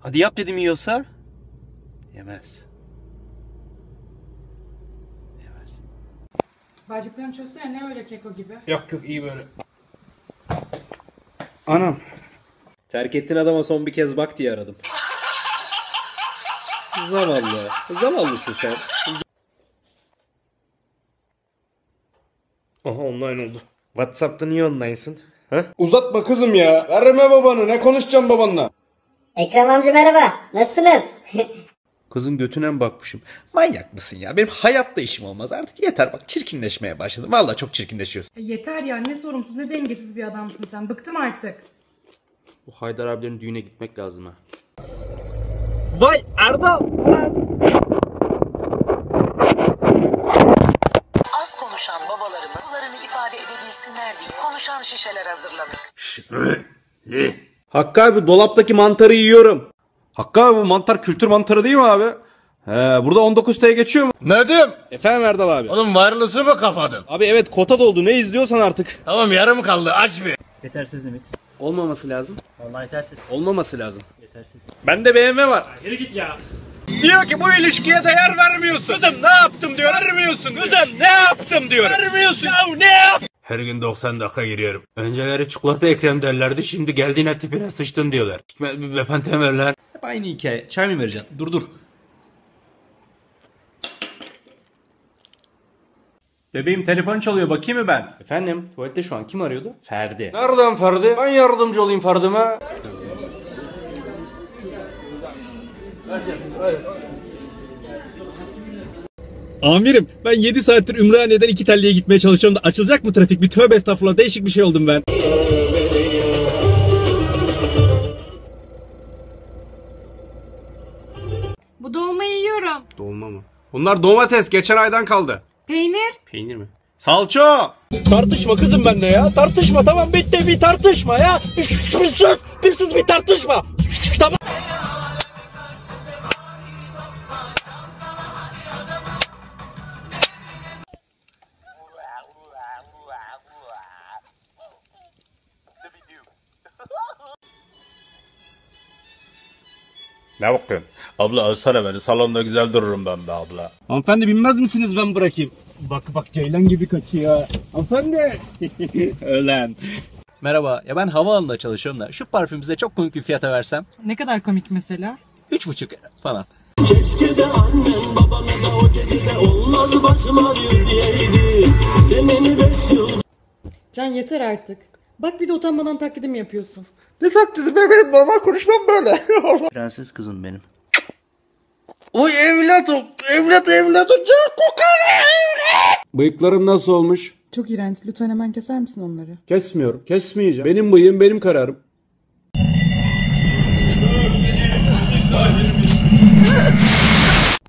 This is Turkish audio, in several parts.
Hadi yap dedim yiyorsa. Yemez. Yemez. Bacaklarını çözsene ne öyle keko gibi. Yok yok iyi böyle. Anam. Terk ettiğin adama son bir kez bak diye aradım. Zavallı. Zavallısın sen. Aha online oldu. Whatsapp'ta niye online'sın? Ha? Uzatma kızım ya. Verme babanı. Ne konuşacağım babanla? Ekrem amca merhaba. Nasılsınız? Kızın götüne mi bakmışım? Manyak mısın ya? Benim hayatta işim olmaz. Artık yeter bak çirkinleşmeye başladım. Vallahi çok çirkinleşiyorsun. E yeter ya ne sorumsuz ne dengesiz bir adamsın sen. Bıktım artık. Bu Haydar abilerin düğüne gitmek lazım ha. Vay Erdal! Az konuşan babalarımızlarını ifade edebilsinler diye konuşan şişeler hazırladık. Hakkı abi dolaptaki mantarı yiyorum. Hakkı abi bu mantar kültür mantarı değil mi abi? He, burada 19T'ye geçiyor mu? Nedim? Efendim Erdal abi. Oğlum wireless'ı mı kapadın? Abi evet kota doldu ne izliyorsan artık. Tamam yarım kaldı aç bir. Yetersiz limit. Olmaması lazım. Vallahi yetersiz. Olmaması lazım. Yetersiz. Bende BMW var. Yürü git ya. Diyor ki bu ilişkiye değer vermiyorsun. Kızım ne yaptım diyor. Vermiyorsun. Kızım ne yaptım diyor. Vermiyorsun. Ya ne yap? Her gün 90 dakika giriyorum. Önceleri çikolata ekrem derlerdi şimdi geldiğine tipine sıçtın diyorlar. Hikmet bir bepen temeller. Hep aynı hikaye. Çay mı vereceksin? Dur dur. Bebeğim telefon çalıyor bakayım mı ben? Efendim tuvalette şu an kim arıyordu? Ferdi. Nereden Ferdi? Ben yardımcı olayım Ferdi'me. Amirim ben 7 saattir Ümraniye'den iki telliye gitmeye çalışıyorum da açılacak mı trafik? Bir tövbe estağfurullah değişik bir şey oldum ben. Bu dolmayı yiyorum. Dolma mı? Bunlar domates. Geçen aydan kaldı. Peynir. Peynir mi? Salça! Tartışma kızım benimle ya. Tartışma tamam bitti bir tartışma ya. Bir sus bir sus bir sus bir tartışma. Ne bakıyorsun? Abla alsana beni salonda güzel dururum ben be abla. Hanımefendi binmez misiniz ben bırakayım? Bak bak ceylan gibi kaçıyor. Hanımefendi. Ölen. Merhaba. Ya ben havaalanında çalışıyorum da şu parfüm size çok komik bir fiyata versem. Ne kadar komik mesela. Üç buçuk falan. Can yeter artık. Bak bir de utanmadan taklidimi yapıyorsun. Ne taklidi be benim normal konuşmam böyle. Prenses kızım benim. Oy evladım. Evlat evlat çok kokar. Bıyıklarım nasıl olmuş? Çok iğrenç. Lütfen hemen keser misin onları? Kesmiyorum. Kesmeyeceğim. Benim bıyığım benim kararım.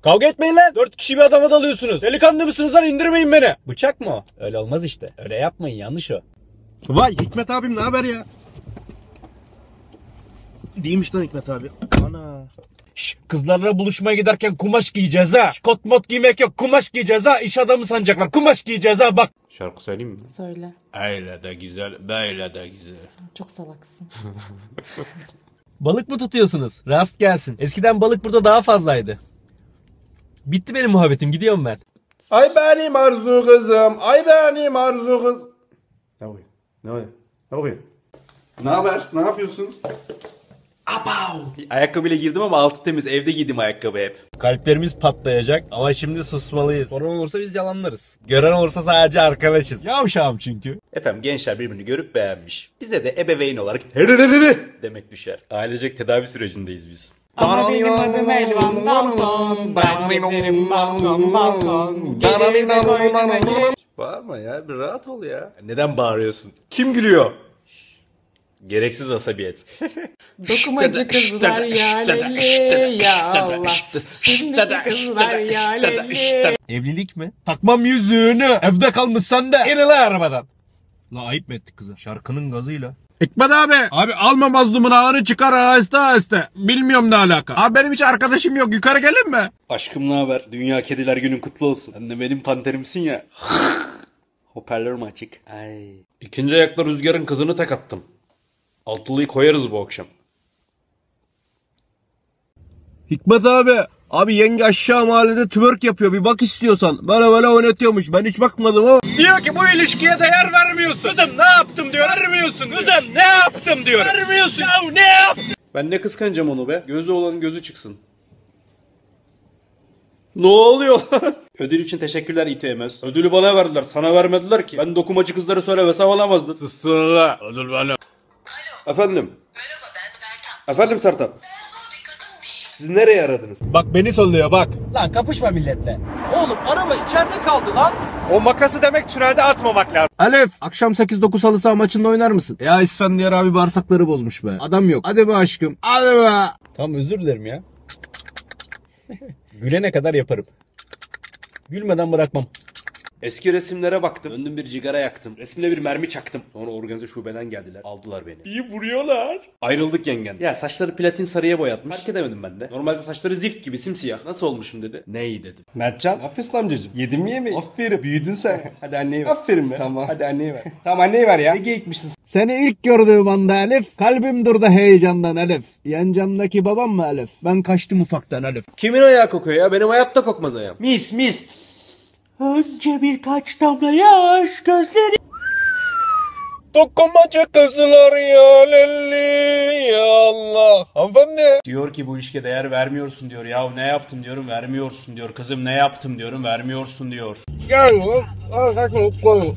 Kavga etmeyin lan. Dört kişi bir adama dalıyorsunuz. Delikanlı mısınız lan indirmeyin beni. Bıçak mı o? Öyle olmaz işte. Öyle yapmayın yanlış o. Vay Hikmet abim ne haber ya? Değilmiş lan Hikmet abi. Ana. Şş, kızlarla buluşmaya giderken kumaş giyeceğiz ha. Şş, Kot mot giymek yok kumaş giyeceğiz ha. İş adamı sanacaklar kumaş giyeceğiz ha bak. Şarkı söyleyeyim mi? Söyle. Öyle de güzel, böyle de güzel. Çok salaksın. Balık mı tutuyorsunuz? Rast gelsin. Eskiden balık burada daha fazlaydı. Bitti benim muhabbetim gidiyorum ben. Ay benim arzu kızım. Ay benim arzu kız. Ne oluyor? Ne oluyor? Ne oluyor? Ne haber? Ne yapıyorsun? Ayakkabıyla girdim ama altı temiz. Evde giydim ayakkabı hep. Kalplerimiz patlayacak ama şimdi susmalıyız. Sorun olursa biz yalanlarız. Gören olursa sadece arkadaşız. Yavşağım çünkü. Efendim gençler birbirini görüp beğenmiş. Bize de ebeveyn olarak demek düşer. Ailecek tedavi sürecindeyiz biz. Ama benim adım Elvan Dalton. Benzerim balkon balkon. Bağırma ya bir rahat ol ya. Neden bağırıyorsun? Kim gülüyor? Gereksiz asabiyet. Dokumacı kızlar ya leli ya Allah. Şimdiki kızlar ya leli. Evlilik mi? Takmam yüzüğünü. Evde kalmış sen de. İn arabadan. La ayıp mı ettik kıza? Şarkının gazıyla. Hikmet abi. Abi alma mazlumun ağını çıkar aheste aheste. Bilmiyorum ne alaka. Abi benim hiç arkadaşım yok. Yukarı gelin mi? Aşkım ne haber? Dünya Kediler Günün kutlu olsun. Sen de benim panterimsin ya. Hoparlörüm açık. Ay. İkinci ayakta rüzgarın kızını tek attım. Altılıyı koyarız bu akşam. Hikmet abi. Abi yenge aşağı mahallede twerk yapıyor. Bir bak istiyorsan. Böyle böyle oynatıyormuş. Ben hiç bakmadım ama. Diyor ki bu ilişkiye değer vermiyorsun. Kızım ne yaptım diyor. Vermiyorsun. Kızım ne yaptım diyor. Vermiyorsun. Ya ne yaptım? Ben ne kıskanacağım onu be. Gözü olanın gözü çıksın. Ne oluyor lan? Ödül için teşekkürler İTMS. Ödülü bana verdiler. Sana vermediler ki. Ben dokumacı kızları söylemesem alamazdı. Sussun la. Ödül bana. Efendim. Merhaba ben Sertan. Efendim Sertan. Ben zor bir kadın değilim. Siz nereye aradınız? Bak beni solluyor bak. Lan kapışma milletle. Oğlum araba içeride kaldı lan. O makası demek tünelde atmamak lazım. Alef akşam 8-9 halı saha maçında oynar mısın? Ya İsfendiyar abi bağırsakları bozmuş be. Adam yok. Hadi be aşkım. Hadi be. Tamam özür dilerim ya. Gülene kadar yaparım. Gülmeden bırakmam. Eski resimlere baktım. Döndüm bir cigara yaktım. Resimle bir mermi çaktım. Sonra organize şubeden geldiler. Aldılar beni. İyi vuruyorlar. Ayrıldık yengen. Ya saçları platin sarıya boyatmış. Fark edemedim ben de. Normalde saçları zift gibi simsiyah. Nasıl olmuşum dedi. Ne iyi dedim. Mertcan. Ne yapıyorsun amcacığım? Yedin mi yemeği? Aferin. Büyüdün sen. Hadi anneyi ver. Aferin be. Tamam. Hadi anneyi ver. tamam anneyi ver ya. Ne geyikmişsin Seni ilk gördüğüm anda Elif, kalbim durdu heyecandan Elif. Yan camdaki babam mı Elif? Ben kaçtım ufaktan Elif. Kimin ayağı kokuyor ya? Benim hayatta kokmaz ayağım. Mis mis. Önce birkaç damla yaş gözleri. Dokunmacı kızlar ya lelli ya Allah. Hanımefendi. Diyor ki bu ilişkiye değer vermiyorsun diyor. Ya ne yaptım diyorum vermiyorsun diyor. Kızım ne yaptım diyorum vermiyorsun diyor. Gel oğlum. Al kaçın koyun.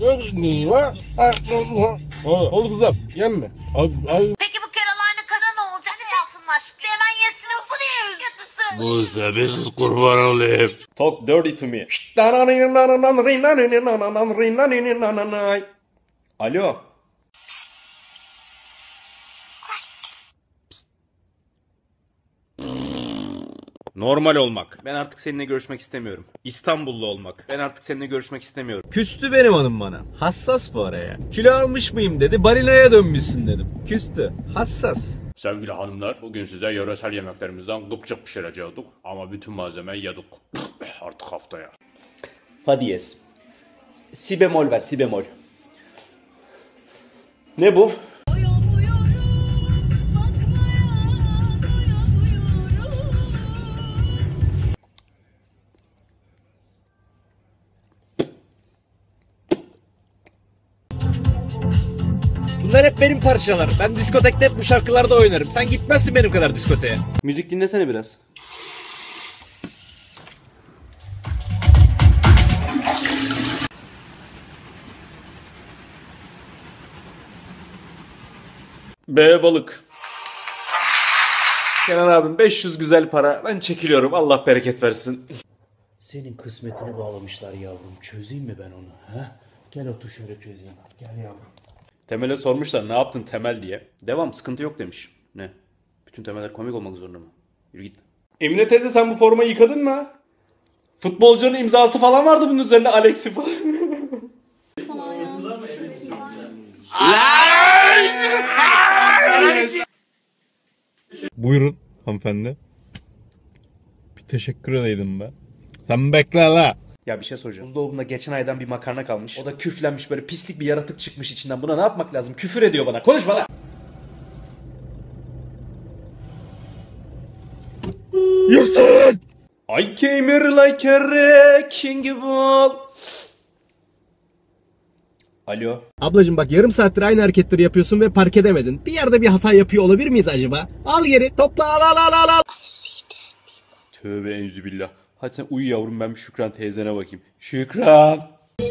Oğlum kızım yemme. Al, al. Peki bu Carolina kaza ne olacak? Hadi altınlaş. Hemen yesin olsun yiyoruz. Yatısı. Bu sebesiz kurban olayım. Talk dirty to me. Alo. Normal olmak. Ben artık seninle görüşmek istemiyorum. İstanbullu olmak. Ben artık seninle görüşmek istemiyorum. Küstü benim hanım bana. Hassas bu araya. Kilo almış mıyım dedi. Balinaya dönmüşsün dedim. Küstü. Hassas. Sevgili hanımlar bugün size yöresel yemeklerimizden gıpçık pişirecektik. Ama bütün malzemeyi yedik. Artık haftaya. Fa diyez. Si bemol ver, si bemol. Ne bu? Bunlar hep benim parçalar. Ben diskotekte hep bu şarkılarda oynarım. Sen gitmezsin benim kadar diskoteye. Müzik dinlesene biraz. B balık. Kenan abim 500 güzel para. Ben çekiliyorum. Allah bereket versin. Senin kısmetini bağlamışlar yavrum. Çözeyim mi ben onu? Ha? Gel otur şöyle çözeyim. Gel yavrum. Temel'e sormuşlar ne yaptın Temel diye. Devam sıkıntı yok demiş. Ne? Bütün temeller komik olmak zorunda mı? Yürü git. Emine teyze sen bu formayı yıkadın mı? Futbolcunun imzası falan vardı bunun üzerinde Alex'i falan. Buyurun hanımefendi. Bir teşekkür edeydim be. Sen bekle la. Ya bir şey soracağım. Buzdolabında geçen aydan bir makarna kalmış. O da küflenmiş böyle pislik bir yaratık çıkmış içinden. Buna ne yapmak lazım? Küfür ediyor bana. Konuşma lan. I came here like a wrecking ball. Alo. Ablacım bak yarım saattir aynı hareketleri yapıyorsun ve fark edemedin. Bir yerde bir hata yapıyor olabilir miyiz acaba? Al geri topla al al al al al. Tövbe enzübillah. Hadi sen uyu yavrum ben bir Şükran teyzene bakayım. Şükran.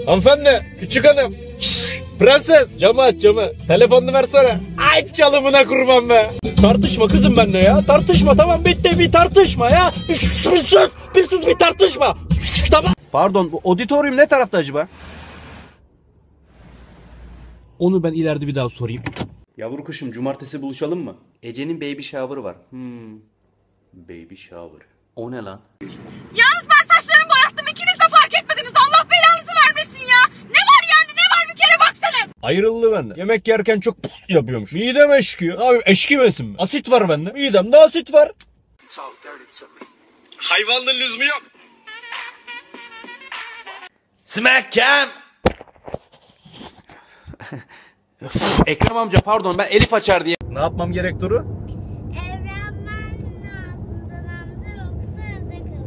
Hanımefendi küçük hanım. Şşş, prenses camı aç camı. Telefonunu versene. Ay çalımına kurban be. Tartışma kızım benimle ya. Tartışma tamam bitti bir tartışma ya. Bir sus bir sus bir, sus, bir tartışma. Tamam. Pardon bu auditorium ne tarafta acaba? Onu ben ileride bir daha sorayım. Yavru kuşum cumartesi buluşalım mı? Ece'nin baby shower'ı var. Hmm. Baby shower. O ne lan? Yalnız ben saçlarımı boyattım. İkiniz de fark etmediniz. Allah belanızı vermesin ya. Ne var yani? Ne var bir kere baksana. Ayrıldı bende. Yemek yerken çok pıs yapıyormuş. Midem eşkiyor. Abi eşkimesin mi? Asit var bende. Midemde asit var. Hayvanın lüzumu yok. Smack cam! Ekrem amca pardon ben Elif açar diye. Ne yapmam gerek Duru? Evlenmen lazım Can amca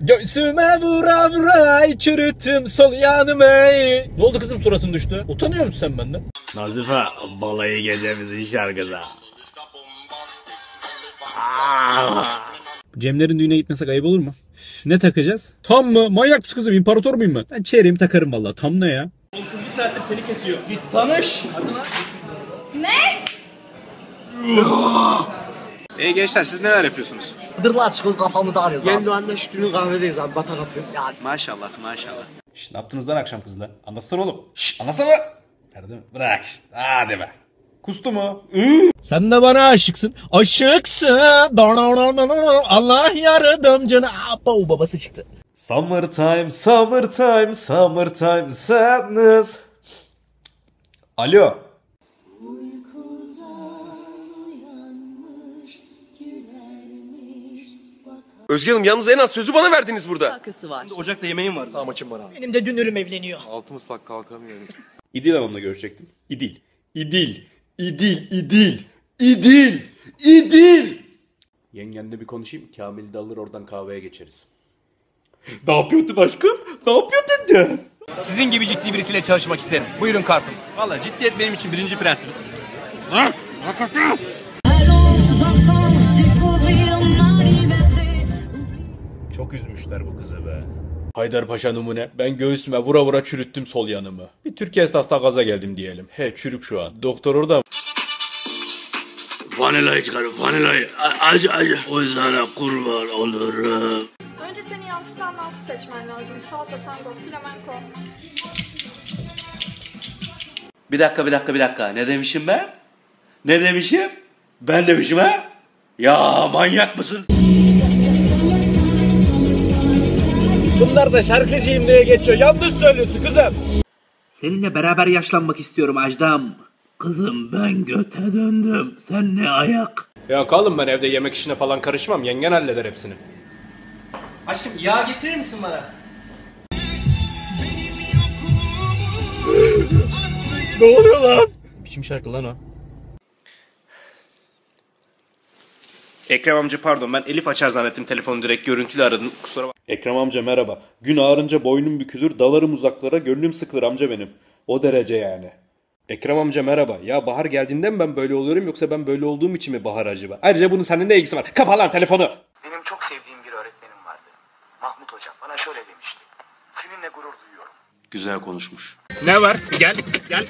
Göğsüme vura vura çürüttüm sol yanımı. Ne oldu kızım suratın düştü? Utanıyor musun sen benden? Nazife balayı gecemizin şarkısı. Cemlerin düğüne gitmesek ayıp olur mu? Ne takacağız? Tam mı? Manyak mısın kızım? İmparator muyum ben? Ben çeyreğimi takarım vallahi. Tam ne ya? Kız bir saattir seni kesiyor. Git tanış. Ne? E gençler siz neler yapıyorsunuz? Hıdırla çıkıyoruz kafamızı ağrıyoruz abi. Yeni anne şükrünün kahvedeyiz abi batak atıyoruz. Ya Maşallah maşallah. Şş, ne yaptınız lan akşam kızla? Anlatsana oğlum. Şş, anlatsana. Nerede mi? Bırak. Hadi be. Kustu mu? Sen de bana aşıksın. Aşıksın. Allah yardımcına. Abo babası çıktı. Summertime, summertime, summertime sadness. Alo. Özge Hanım yalnız en az sözü bana verdiniz burada. Ocakta yemeğim var. Sağ maçım var abi. benim de dünürüm evleniyor. Altı ıslak kalkamıyorum. İdil Hanım'la görüşecektim. İdil. İdil. İdil. İdil. İdil. İdil. Yengenle bir konuşayım. Kamil'i de alır oradan kahveye geçeriz. Ne yapıyordun aşkım? Ne yapıyordun de? Sizin gibi ciddi birisiyle çalışmak isterim. Buyurun kartım. Valla ciddiyet benim için birinci prensip. Çok üzmüşler bu kızı be. Haydarpaşa numune. Ben göğsüme vura vura çürüttüm sol yanımı. Bir Türkiye esnasında gaza geldim diyelim. He çürük şu an. Doktor orada. Vanilayı çıkarın vanilayı. Acı acı. O yüzden kurban olurum. Önce seni yansıtan dansı seçmen lazım. Salsa, tango, flamenco. Bir dakika bir dakika bir dakika. Ne demişim ben? Ne demişim? Ben demişim ha? Ya manyak mısın? Bunlar da şarkıcıyım diye geçiyor. Yanlış söylüyorsun kızım. Seninle beraber yaşlanmak istiyorum Ajdam. Kızım ben göte döndüm. Sen ne ayak? Ya kalın ben evde yemek işine falan karışmam. Yengen halleder hepsini. Aşkım yağ getirir misin bana? Ne oluyor lan? Biçim şarkı lan o. Ekrem amca pardon ben Elif açar zannettim telefonu direkt görüntülü aradım kusura bak. Ekrem amca merhaba. Gün ağarınca boynum bükülür dalarım uzaklara gönlüm sıkılır amca benim. O derece yani. Ekrem amca merhaba. Ya bahar geldiğinde mi ben böyle oluyorum yoksa ben böyle olduğum için mi bahar acaba? Ayrıca bunun seninle ne ilgisi var? Kapa lan telefonu. Benim çok sevdiğim bir öğretmenim vardı. Mahmut Hocam bana şöyle demişti. Seninle gurur duyuyorum. Güzel konuşmuş. Ne var? Gel, gel.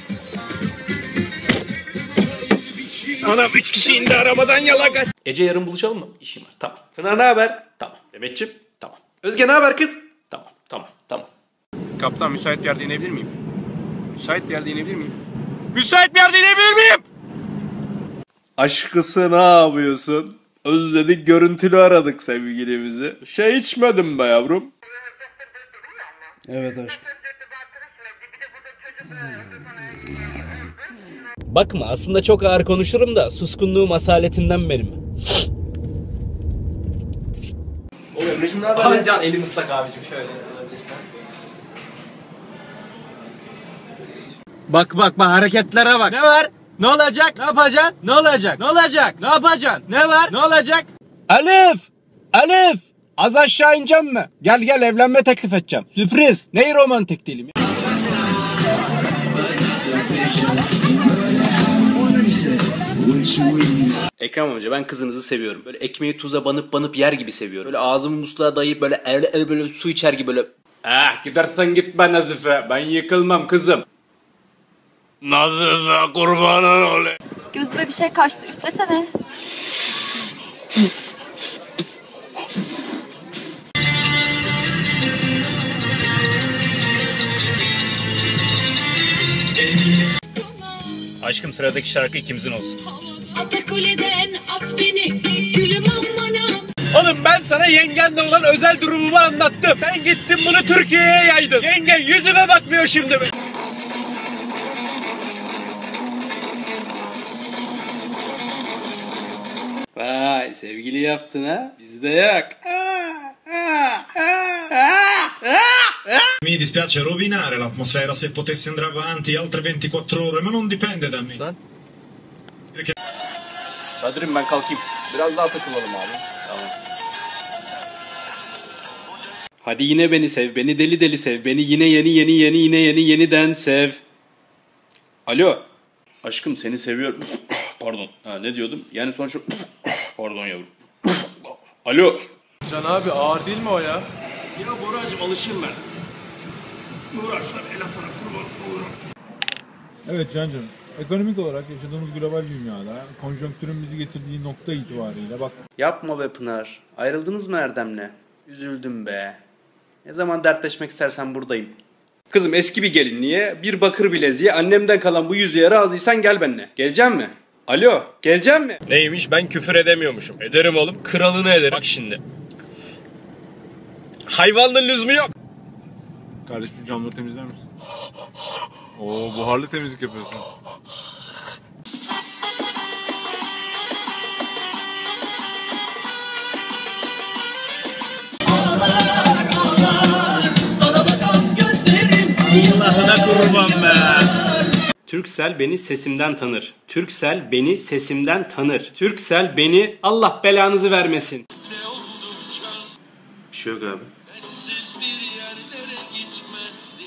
Anam üç kişi indi arabadan yalaka. Ece yarın buluşalım mı? İşim var. Tamam. Pınar ne haber? Tamam. Demetçim? Özge ne haber kız? Tamam. Tamam. Tamam. Kaptan müsait bir yerde inebilir miyim? Müsait bir yerde inebilir miyim? Müsait bir yerde inebilir miyim? Aşkısı ne yapıyorsun? Özledik görüntülü aradık sevgilimizi. Şey içmedim be yavrum. Evet aşkım. Bakma aslında çok ağır konuşurum da suskunluğum asaletinden benim. Emre'cim ne haber? Can elim ıslak abicim şöyle alabilirsen. Bak bak bak hareketlere bak. Ne var? Ne olacak? Ne yapacaksın? Ne olacak? Ne olacak? Ne yapacaksın? Ne var? Ne olacak? Elif! Elif! Az aşağı ineceğim mi? Gel gel evlenme teklif edeceğim. Sürpriz. Neyi romantik değilim ya? Ekrem amca ben kızınızı seviyorum. Böyle ekmeği tuza banıp banıp yer gibi seviyorum. Böyle ağzımı musluğa dayayıp böyle el, el böyle su içer gibi böyle. Ah gidersen git ben Nazife. Ben yıkılmam kızım. Nazife kurbanın olayım. Gözüme bir şey kaçtı. Üflesene. Aşkım sıradaki şarkı ikimizin olsun. Atakule'den at beni gülüm amanım. Oğlum ben sana yengenle olan özel durumumu anlattım. Sen gittin bunu Türkiye'ye yaydın. Yengen yüzüme bakmıyor şimdi. be. Vay sevgili yaptın ha. Bizde yok. Mi dispiace rovinare l'atmosfera se potessi andare avanti altre 24 ore, ma non dipende da me. Sadrim ben kalkayım. Biraz daha takılalım abi. Tamam. Hadi yine beni sev, beni deli deli sev, beni yine yeni yeni yeni yine yeni yeniden sev. Alo. Aşkım seni seviyorum. Pardon. Ha, ne diyordum? Yani sonuçta... Pardon yavrum. Alo. Can abi ağır değil mi o ya? Ya Boracığım alışayım ben. Uğraş şuna bir laf sana kurban olurum. Evet Can'cığım. Ekonomik olarak yaşadığımız global dünyada konjonktürün bizi getirdiği nokta itibariyle bak Yapma be Pınar. Ayrıldınız mı Erdem'le? Üzüldüm be. Ne zaman dertleşmek istersen buradayım. Kızım eski bir gelinliğe, bir bakır bileziğe, annemden kalan bu yüzüğe razıysan gel benimle. Gelecek mi? Alo, gelecek mi? Neymiş ben küfür edemiyormuşum. Ederim oğlum. Kralını ederim. Bak şimdi. Hayvanlığın lüzumu yok. Kardeş şu camları temizler misin? Oo buharlı temizlik yapıyorsun. Allah'ına kurban be. Türksel beni sesimden tanır. Türksel beni sesimden tanır. Türksel beni Allah belanızı vermesin. Bir şey yok abi.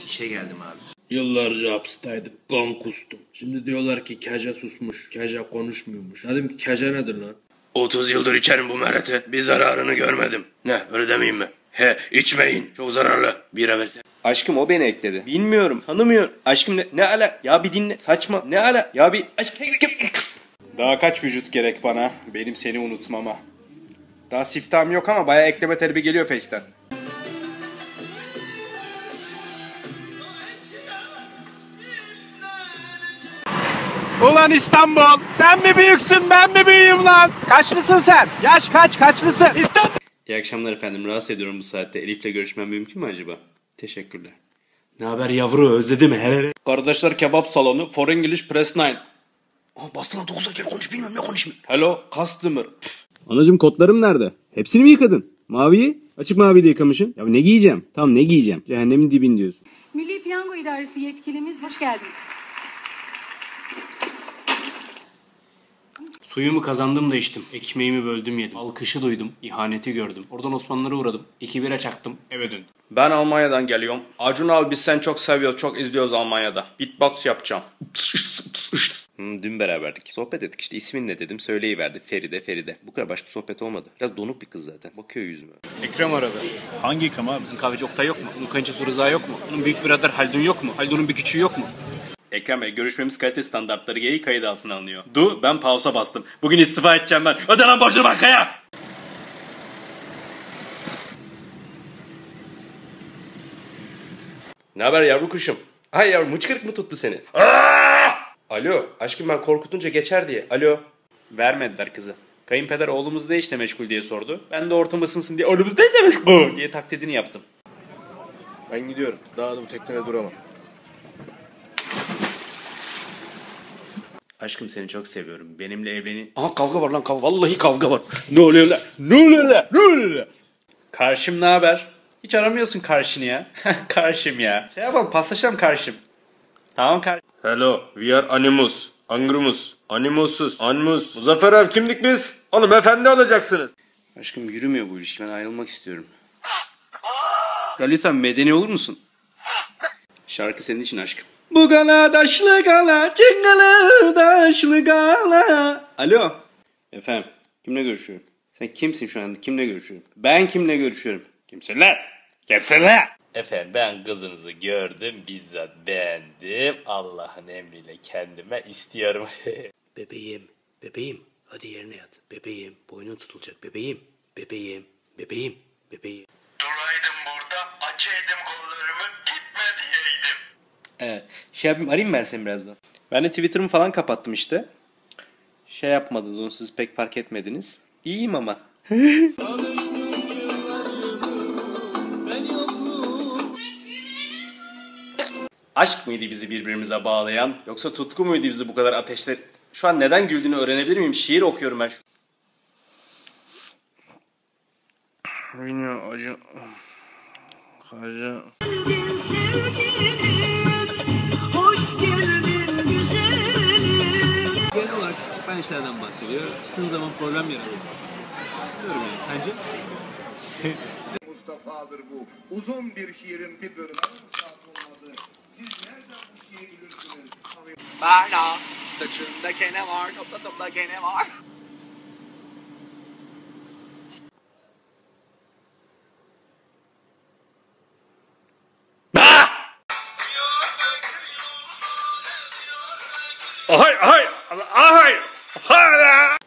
İşe geldim abi. Yıllarca hapisteydim. Kan kustum. Şimdi diyorlar ki Kaja susmuş. Kaja konuşmuyormuş. Dedim ki Kaja nedir lan? 30 yıldır içerim bu merete. Bir zararını görmedim. Ne öyle demeyeyim mi? He içmeyin. Çok zararlı. Bira versene. Aşkım o beni ekledi. Bilmiyorum, tanımıyorum. Aşkım ne, ne ala? Ya bir dinle. Saçma. Ne ala? Ya bir aşk. Daha kaç vücut gerek bana benim seni unutmama? Daha siftahım yok ama bayağı ekleme talebi geliyor Face'ten. Ulan İstanbul sen mi büyüksün ben mi büyüğüm lan? Kaçlısın sen? Yaş kaç kaçlısın? İstanbul. İyi akşamlar efendim. Rahatsız ediyorum bu saatte. Elif'le görüşmem mümkün mü acaba? Teşekkürler. Ne haber yavru? Özledim hele. Kardeşler kebap salonu. For English Press 9. Aa, bastı lan 9 kere konuş bilmem ne konuşmuyor. Hello customer. Anacım kodlarım nerede? Hepsini mi yıkadın? Maviyi? Açık maviyi de yıkamışsın. Ya ne giyeceğim? Tamam ne giyeceğim? Cehennemin dibin diyorsun. Milli Piyango İdaresi yetkilimiz hoş geldiniz. Suyumu kazandım da içtim. Ekmeğimi böldüm yedim. Alkışı duydum. ihaneti gördüm. Oradan Osmanlılara uğradım. İki bira çaktım. Eve döndüm. Ben Almanya'dan geliyorum. Acun abi biz sen çok seviyoruz. Çok izliyoruz Almanya'da. Beatbox yapacağım. Hmm, dün beraberdik. Sohbet ettik işte. İsmin ne dedim. Söyleyiverdi. Feride Feride. Bu kadar başka sohbet olmadı. Biraz donuk bir kız zaten. Bakıyor yüzüme. Ekrem aradı. Hangi Ekrem abi? Bizim kahveci Oktay yok mu? Bunun kayınçosu Rıza yok mu? Bunun büyük birader Haldun yok mu? Haldun'un bir küçüğü yok mu? Ekrem Bey görüşmemiz kalite standartları gereği kayıt altına alınıyor. Du ben pausa bastım. Bugün istifa edeceğim ben. Öde lan borcunu bankaya. Ne haber yavru kuşum? Ay yavrum mıçkırık mı tuttu seni? Alo aşkım ben korkutunca geçer diye. Alo. Vermediler kızı. Kayınpeder oğlumuz ne işte meşgul diye sordu. Ben de ortam ısınsın diye oğlumuz ne de meşgul diye taklidini yaptım. Ben gidiyorum. Daha da bu teknede duramam. Aşkım seni çok seviyorum. Benimle evlenin. Aha kavga var lan kavga. Vallahi kavga var. Ne oluyor lan? Ne oluyor lan? Ne oluyor lan? Karşım ne haber? Hiç aramıyorsun karşını ya. karşım ya. Şey yapalım paslaşalım karşım. Tamam karşım. Hello, we are Animus. Angrumus, Animusus, Animus. Muzaffer Ev kimlik biz? Oğlum efendi olacaksınız. Aşkım yürümüyor bu ilişki. Ben ayrılmak istiyorum. Ya lütfen medeni olur musun? Şarkı senin için aşkım. Bu gala daşlı gala, çingala daşlı gala. Alo. Efendim, kimle görüşüyorum? Sen kimsin şu anda? Kimle görüşüyorum? Ben kimle görüşüyorum? Kimsin lan? Efendim ben kızınızı gördüm, bizzat beğendim. Allah'ın emriyle kendime istiyorum. bebeğim, bebeğim. Hadi yerine yat. Bebeğim, boynun tutulacak. Bebeğim, bebeğim, bebeğim, bebeğim. Evet. Şey yapayım arayayım ben seni birazdan. Ben de Twitter'ımı falan kapattım işte. Şey yapmadınız onu siz pek fark etmediniz. İyiyim ama. Aşk mıydı bizi birbirimize bağlayan yoksa tutku muydu bizi bu kadar ateşle... Şu an neden güldüğünü öğrenebilir miyim? Şiir okuyorum ben. Yine acı... Acı... ben işlerden bahsediyor. Çıktığın zaman problem yaratıyor. Bilmiyorum yani. Sence? Mustafa'dır bu. Uzun bir şiirin bir bölümü. Siz nereden bu şiiri bilirsiniz? Berna, saçında kene var, topla topla gene var. Ahay ahay ahay hala.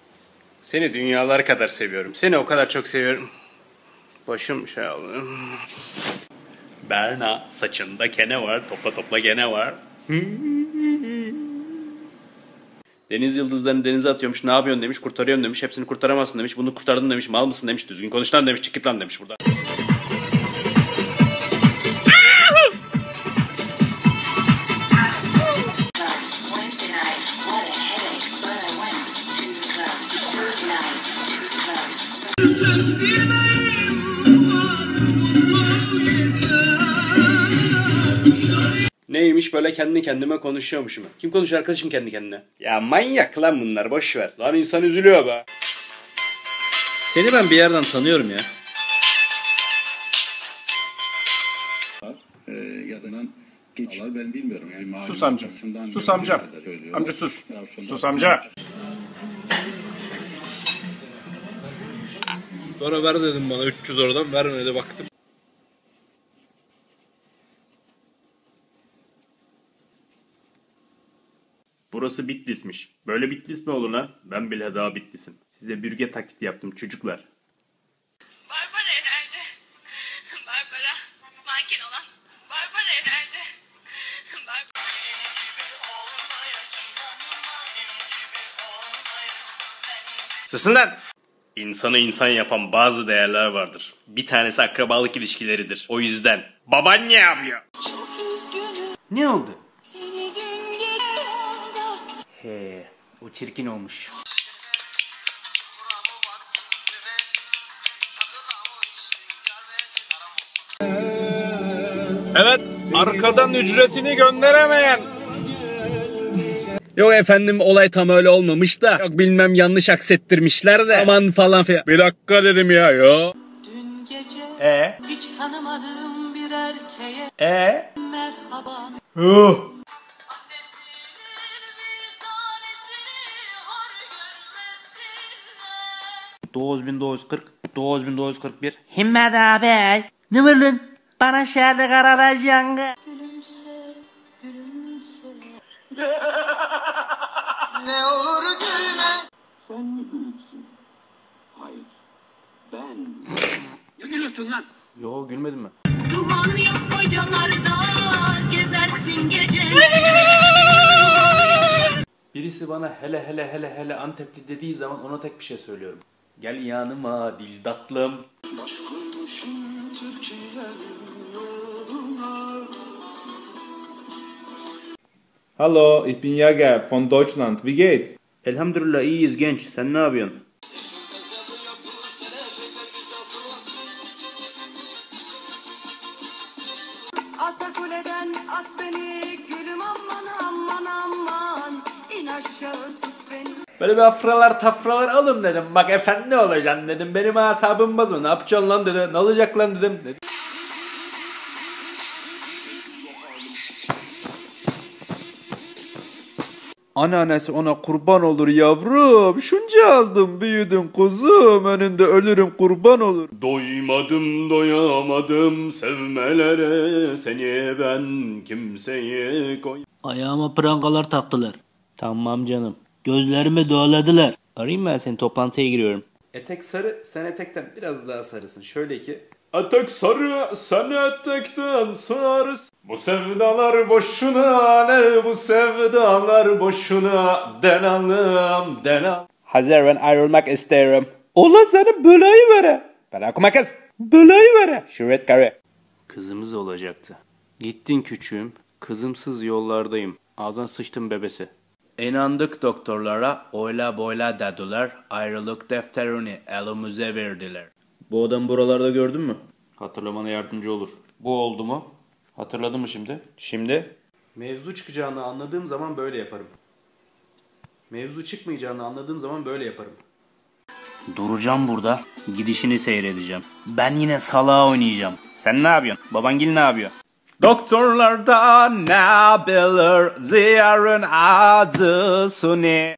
Seni dünyalar kadar seviyorum. Seni o kadar çok seviyorum. Başım şey oldu. Berna saçında kene var. Topla topla gene var. Deniz yıldızlarını denize atıyormuş. Ne yapıyorsun demiş. Kurtarıyorum demiş. Hepsini kurtaramazsın demiş. Bunu kurtardın demiş. Mal mısın demiş. Düzgün konuş lan demiş. Çık git lan demiş burada. Neymiş böyle kendi kendime konuşuyormuşum. Kim konuşuyor arkadaşım kendi kendine? Ya manyak lan bunlar boş ver. Lan insan üzülüyor be. Seni ben bir yerden tanıyorum ya. yazılan geçiyor ben bilmiyorum. Yani malum Sus açısından Sus söylüyorum. Amca sus. Sus amca. Sonra ver dedim bana 300 oradan vermedi baktım. Burası Bitlis'miş. Böyle Bitlis mi olur lan? Ben bile daha Bitlis'im. Size bürge taklidi yaptım çocuklar. Barbara herhalde. Barbara. Manken olan. Barbara herhalde. Barbara. Susun lan! İnsanı insan yapan bazı değerler vardır. Bir tanesi akrabalık ilişkileridir. O yüzden baban ne yapıyor? Ne oldu? He, o çirkin olmuş. Evet, arkadan ücretini gönderemeyen. Yok efendim olay tam öyle olmamış da. Yok bilmem yanlış aksettirmişler de. Aman falan filan. Bir dakika dedim ya yo. E Hiç tanımadığım bir erkeğe e merhaba. 9940 9941 Himmet abi ne var lan? Bana şerde kararacaksın. Gülümse, gülümse. ne olur gülme. Sen mi büyüksün? Hayır. Ben. Ne gülüyorsun lan? Yo gülmedin mi? Duman yok bacalarda gezersin gece. Birisi bana hele hele hele hele Antepli dediği zaman ona tek bir şey söylüyorum. Gel yanıma dil tatlım. Hallo, ich bin Jager von Deutschland. Wie geht's? Elhamdülillah iyiyiz genç. Sen ne yapıyorsun? Böyle bir afralar tafralar alın dedim. Bak efendi olacaksın dedim. Benim asabım bozma. Ne yapacaksın lan dedi. Ne olacak lan dedim. Dedi. Anneannesi ona kurban olur yavrum. Şunca yazdım büyüdüm kuzum. Önünde ölürüm kurban olur. Doymadım doyamadım sevmelere seni ben kimseye koy. Ayağıma prangalar taktılar. Tamam canım. Gözlerimi doğladılar. Arayayım ben seni toplantıya giriyorum. Etek sarı sen etekten biraz daha sarısın. Şöyle ki. Etek sarı sen etekten sarısın. Bu sevdalar boşuna ne bu sevdalar boşuna denalım denal. Hazırın ayrılmak isterim. Ola seni böleği vere. Ben okuma kız. Böleği vere. Şirret karı. Kızımız olacaktı. Gittin küçüğüm. Kızımsız yollardayım. Ağzına sıçtım bebesi. İnandık doktorlara, oyla boyla dediler, ayrılık defterini elimize verdiler. Bu adamı buralarda gördün mü? Hatırlamana yardımcı olur. Bu oldu mu? Hatırladın mı şimdi? Şimdi? Mevzu çıkacağını anladığım zaman böyle yaparım. Mevzu çıkmayacağını anladığım zaman böyle yaparım. Duracağım burada. Gidişini seyredeceğim. Ben yine salağa oynayacağım. Sen ne yapıyorsun? Babangil ne yapıyor? Doktorlar da ne bilir ziyarın adı ne?